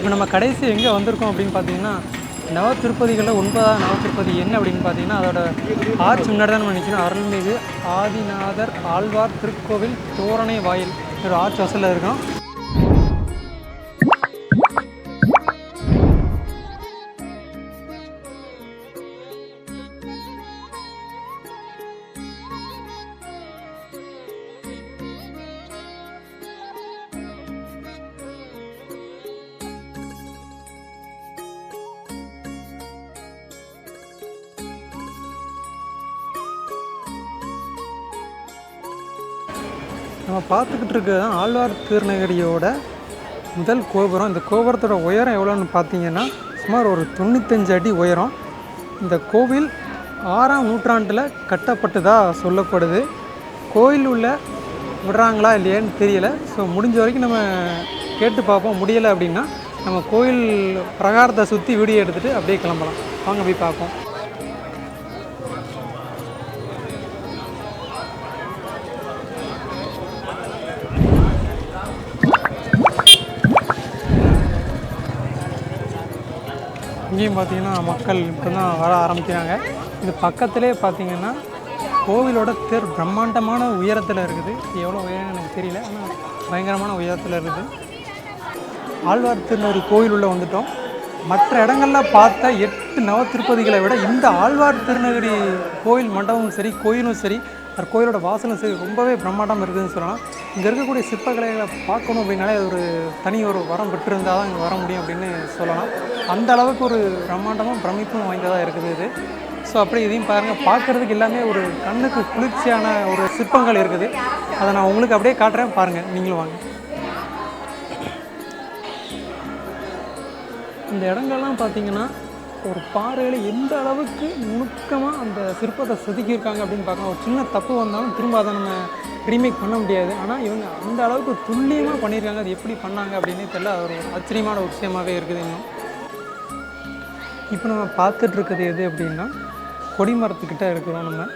இப்போ நம்ம கடைசி எங்கே வந்திருக்கோம் அப்படின்னு பார்த்தீங்கன்னா நவ திருப்பதிகளில் ஒன்பதாவது நவ திருப்பதி என்ன அப்படின்னு பார்த்தீங்கன்னா அதோட ஆர்ச் முன்னாடி தான் நம்ம நிற்கணும் அருள்மிகு ஆதிநாதர் ஆழ்வார் திருக்கோவில் தோரணை வாயில் ஒரு ஆர்ச் வசலில் இருக்கோம். நம்ம பார்த்துக்கிட்டு இருக்க ஆழ்வார் திருநகரியோட முதல் கோபுரம். இந்த கோபுரத்தோட உயரம் எவ்வளோன்னு பார்த்தீங்கன்னா சுமார் ஒரு தொண்ணூத்தஞ்சு அடி உயரம். இந்த கோவில் ஆறாம் நூற்றாண்டில் கட்டப்பட்டதாக சொல்லப்படுது. கோயில் உள்ள விடுறாங்களா இல்லையான்னு தெரியல. ஸோ முடிஞ்ச வரைக்கும் நம்ம கேட்டு பார்ப்போம். முடியலை அப்படின்னா நம்ம கோயில் பிரகாரத்தை சுற்றி வீடியோ எடுத்துகிட்டு அப்படியே கிளம்பலாம். வாங்க போய் பார்ப்போம். இங்கேயும் பார்த்தீங்கன்னா மக்கள் இப்போ தான் வர ஆரம்பிக்கிறாங்க. இது பக்கத்திலே பார்த்தீங்கன்னா கோவிலோட தேர் பிரம்மாண்டமான உயரத்தில் இருக்குது. எவ்வளோ உயரம் எனக்கு தெரியல ஆனால் பயங்கரமான உயரத்தில் இருக்குது. ஆழ்வார் திருநகரி கோவில் உள்ளே வந்துட்டோம். மற்ற இடங்கள்லாம் பார்த்த எட்டு நவ திருப்பதிகளை விட இந்த ஆழ்வார் திருநகரி கோயில் மண்டபமும் சரி கோயிலும் சரி அந்த கோயிலோட வாசலும் சரி ரொம்பவே பிரம்மாண்டம் இருக்குதுன்னு சொல்லலாம். இங்கே இருக்கக்கூடிய சிற்பக்கலைகளை பார்க்கணும் அப்படின்னாலே அது ஒரு தனி ஒரு வரம் பெற்றிருந்தால் தான் இங்கே வர முடியும் அப்படின்னு சொல்லலாம். அந்த அளவுக்கு ஒரு பிரம்மாண்டமும் பிரமிப்பும் வாய்ந்ததாக இருக்குது இது. ஸோ அப்படி இதையும் பாருங்கள் பார்க்குறதுக்கு எல்லாமே ஒரு கண்ணுக்கு குளிர்ச்சியான ஒரு சிற்பங்கள் இருக்குது. அதை நான் உங்களுக்கு அப்படியே காட்டுறேன். பாருங்கள் நீங்களும் வாங்க. இந்த இடங்கள்லாம் பார்த்தீங்கன்னா ஒரு பாறையில் எந்த அளவுக்கு நுணுக்கமாக அந்த சிற்பத்தை செதுக்கியிருக்காங்க அப்படின்னு பார்க்கலாம். ஒரு சின்ன தப்பு வந்தாலும் திரும்ப அதை நம்ம ரீமேக் பண்ண முடியாது. ஆனால் இவங்க அந்த அளவுக்கு துல்லியமாக பண்ணியிருக்காங்க அது எப்படி பண்ணாங்க அப்படின்னே தெரியல. ஒரு ஆச்சரியமான ஒரு விஷயமாகவே இருக்குது இன்னும். இப்போ நம்ம பார்த்துட்ருக்கிறது எது அப்படின்னா கொடிமரத்துக்கிட்ட இருக்கிறோம் நம்ம.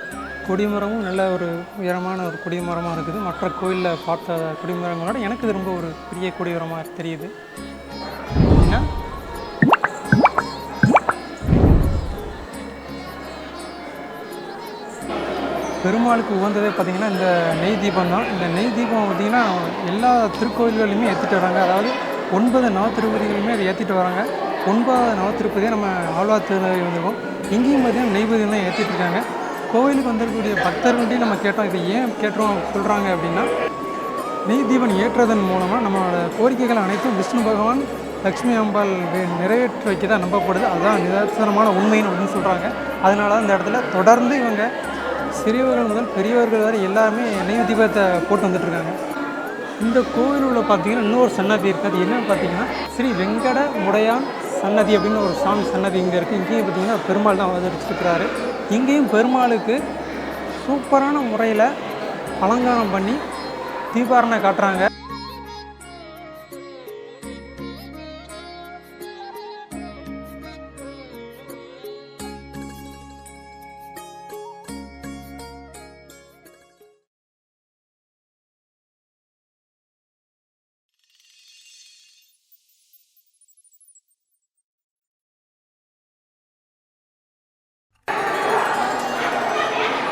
கொடிமரமும் நல்ல ஒரு உயரமான ஒரு கொடிமரமாக இருக்குது. மற்ற கோயிலில் பார்த்த கொடிமரங்களோட எனக்கு இது ரொம்ப ஒரு பெரிய கொடிமரமாக தெரியுது. பெருமாளுக்கு உகந்ததே பார்த்திங்கன்னா இந்த நெய் தீபம் தான். இந்த நெய் தீபம் பார்த்திங்கன்னா எல்லா திருக்கோயில்களையுமே ஏற்றிட்டு வராங்க. அதாவது ஒன்பது நவத்திருப்பதிகளுமே அதை ஏற்றிட்டு வராங்க. ஒன்பதாவது நவத்திருப்பதியை நம்ம ஆழ்வார் திருநகை வந்திருக்கோம் இங்கேயும் பார்த்திங்கன்னா நெய்வேதியம் தான் ஏற்றிட்டு இருக்காங்க. கோவிலுக்கு வந்திருக்கக்கூடிய பக்தர்கள்ட்டையும் நம்ம கேட்டோம். இதை ஏன் கேட்டோம் சொல்கிறாங்க அப்படின்னா நெய் தீபம் ஏற்றதன் மூலமாக நம்மளோட கோரிக்கைகள் அனைத்தும் விஷ்ணு பகவான் லக்ஷ்மி அம்பாள் நிறைவேற்றி வைக்க தான் நம்பப்படுது. அதுதான் நிதர்சனமான உண்மைன்னு அப்படின்னு சொல்கிறாங்க அதனால தான் இந்த இடத்துல தொடர்ந்து இவங்க சிறியவர்கள் முதல் பெரியவர்கள் வரை எல்லாருமே நெய் தீபத்தை போட்டு வந்துட்டுருக்காங்க. இந்த கோவில் உள்ள பார்த்தீங்கன்னா இன்னொரு சன்னதி இருக்குது அது என்னன்னு பார்த்தீங்கன்னா ஸ்ரீ வெங்கட முடையான் சன்னதி அப்படின்னு ஒரு சாமி சன்னதி இங்கே இருக்குது இங்கேயும் பார்த்தீங்கன்னா பெருமாள் தான் அவதரிச்சிருக்கிறாரு இங்கேயும் பெருமாளுக்கு சூப்பரான முறையில் அலங்காரம் பண்ணி தீபாரணை காட்டுறாங்க.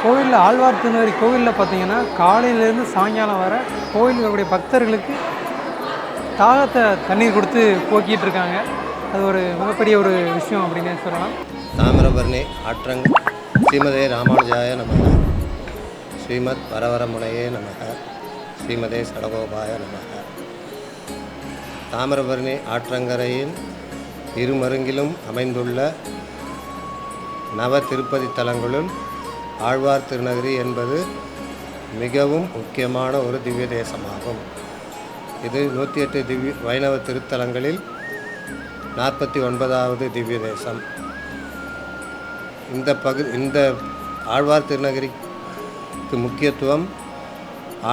கோவிலில் ஆழ்வார் திருநகரி கோவிலில் பார்த்தீங்கன்னா காலையிலேருந்து சாயங்காலம் வர கோவிலுக்கு இருக்கக்கூடிய பக்தர்களுக்கு தாகத்தை தண்ணீர் கொடுத்து போக்கிட்டு இருக்காங்க. அது ஒரு மிகப்பெரிய ஒரு விஷயம் அப்படின்னு சொல்லலாம். தாமிரபரணி ஆற்றங் ஸ்ரீமதே ராமானுஜாய நமக. ஸ்ரீமத் வரவரமுனையே நமக. ஸ்ரீமதே சடகோபாய நமக. தாமிரபரணி ஆற்றங்கரையின் இருமருங்கிலும் அமைந்துள்ள நவ திருப்பதி தலங்களுள் ஆழ்வார் திருநகரி என்பது மிகவும் முக்கியமான ஒரு திவ்ய தேசமாகும். இது நூற்றி எட்டு திவ்ய வைணவ திருத்தலங்களில் நாற்பத்தி ஒன்பதாவது திவ்ய தேசம். இந்த பகு இந்த ஆழ்வார் திருநகரிக்கு முக்கியத்துவம்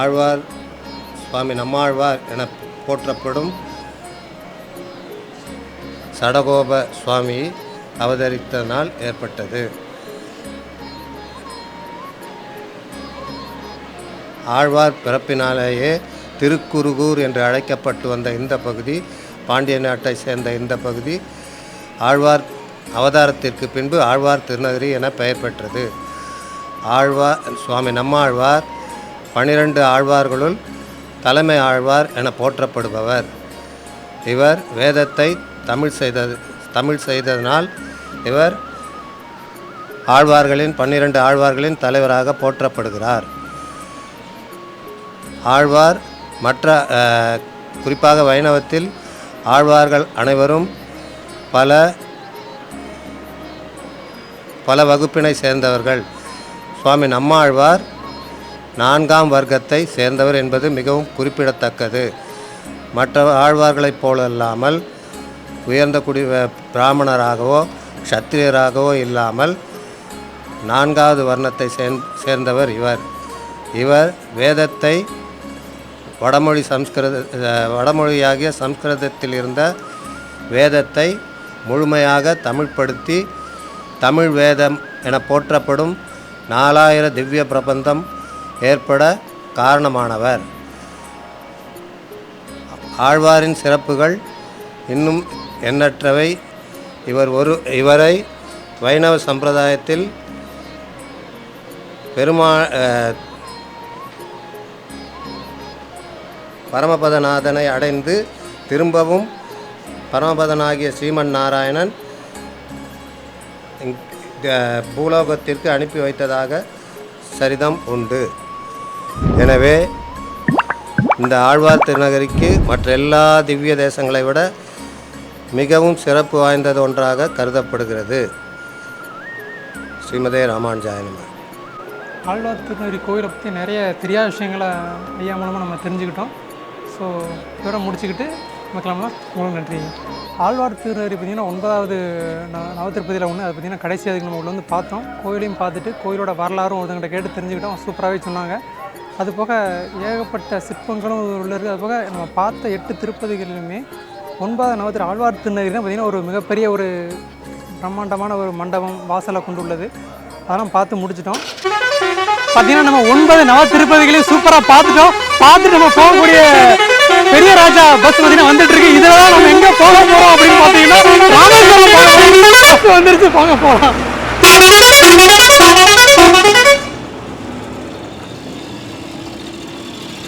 ஆழ்வார் சுவாமி நம்மாழ்வார் என போற்றப்படும் சடகோப சுவாமி அவதரித்த நாள் ஏற்பட்டது. ஆழ்வார் பிறப்பினாலேயே திருக்குறுகூர் என்று அழைக்கப்பட்டு வந்த இந்த பகுதி பாண்டிய நாட்டை சேர்ந்த இந்த பகுதி ஆழ்வார் அவதாரத்திற்கு பின்பு ஆழ்வார் திருநகரி என பெயர் பெற்றது. ஆழ்வார் சுவாமி நம்மாழ்வார் பனிரெண்டு ஆழ்வார்களுள் தலைமை ஆழ்வார் என போற்றப்படுபவர். இவர் வேதத்தை தமிழ் செய்தது தமிழ் செய்ததனால் இவர் ஆழ்வார்களின் பன்னிரண்டு ஆழ்வார்களின் தலைவராக போற்றப்படுகிறார். ஆழ்வார் மற்ற குறிப்பாக வைணவத்தில் ஆழ்வார்கள் அனைவரும் பல பல வகுப்பினை சேர்ந்தவர்கள். சுவாமி நம்மாழ்வார் நான்காம் வர்க்கத்தை சேர்ந்தவர் என்பது மிகவும் குறிப்பிடத்தக்கது. மற்ற ஆழ்வார்களைப் போலல்லாமல் உயர்ந்த குடி பிராமணராகவோ க்ஷத்திரியராகவோ இல்லாமல் நான்காவது வர்ணத்தை சேர்ந்தவர் இவர். இவர் வேதத்தை வடமொழி சம்ஸ்கிருத வடமொழியாகிய சம்ஸ்கிருதத்தில் இருந்த வேதத்தை முழுமையாக தமிழ்ப்படுத்தி தமிழ் வேதம் என போற்றப்படும் நாலாயிர திவ்ய பிரபந்தம் ஏற்பட காரணமானவர். ஆழ்வாரின் சிறப்புகள் இன்னும் எண்ணற்றவை. இவர் ஒரு இவரை வைணவ சம்பிரதாயத்தில் பெருமா பரமபதநாதனை அடைந்து திரும்பவும் பரமபதனாகிய ஸ்ரீமன் நாராயணன் க- பூலோகத்திற்கு அனுப்பி வைத்ததாக சரிதம் உண்டு. எனவே இந்த ஆழ்வார் திருநகரிக்கு மற்ற எல்லா திவ்ய தேசங்களை விட மிகவும் சிறப்பு வாய்ந்தது ஒன்றாக கருதப்படுகிறது. ஸ்ரீமதே ராமானுஜாய ஆழ்வார் திருநகரி கோயிலை பற்றி நிறைய தெரியாத விஷயங்களை ஐயா மூலமாக நம்ம தெரிஞ்சுக்கிட்டோம். ஸோ இதோட முடிச்சுக்கிட்டு நம்ம கிளம்பலாம் உங்களுக்கு நன்றி. ஆழ்வார் திருநகரி பார்த்திங்கன்னா ஒன்பதாவது ந- நவத்திருப்பதியில் ஒன்று அது பார்த்திங்கன்னா கடைசி அதுக்கு நம்ம உள்ள வந்து பார்த்தோம். கோயிலையும் பார்த்துட்டு கோயிலோட வரலாறும் ஒருத்தங்கிட்ட கேட்டு தெரிஞ்சுக்கிட்டோம். சூப்பராகவே சொன்னாங்க. அது போக ஏகப்பட்ட சிற்பங்களும் உள்ள இருக்குது அது போக நம்ம பார்த்த எட்டு திருப்பதிகளிலுமே ஒன்பதாவது நவத்திர ஆழ்வார் திருநகரி தான் பார்த்திங்கன்னா ஒரு மிகப்பெரிய ஒரு பிரம்மாண்டமான ஒரு மண்டபம் வாசலை கொண்டுள்ளது. அதெல்லாம் பார்த்து முடிச்சிட்டோம். பார்த்தீங்கன்னா நம்ம ஒன்பது நவ திருப்பதிகளையும் சூப்பராக பார்த்துட்டோம். பார்த்துட்டு நம்ம போகக்கூடிய பெரிய ராஜா பஸ் பார்த்தீங்கன்னா வந்துட்டு இருக்கு. இதெல்லாம் நம்ம எங்க போக போறோம் அப்படின்னு பார்த்தீங்கன்னா வந்துருச்சு. போங்க போகலாம்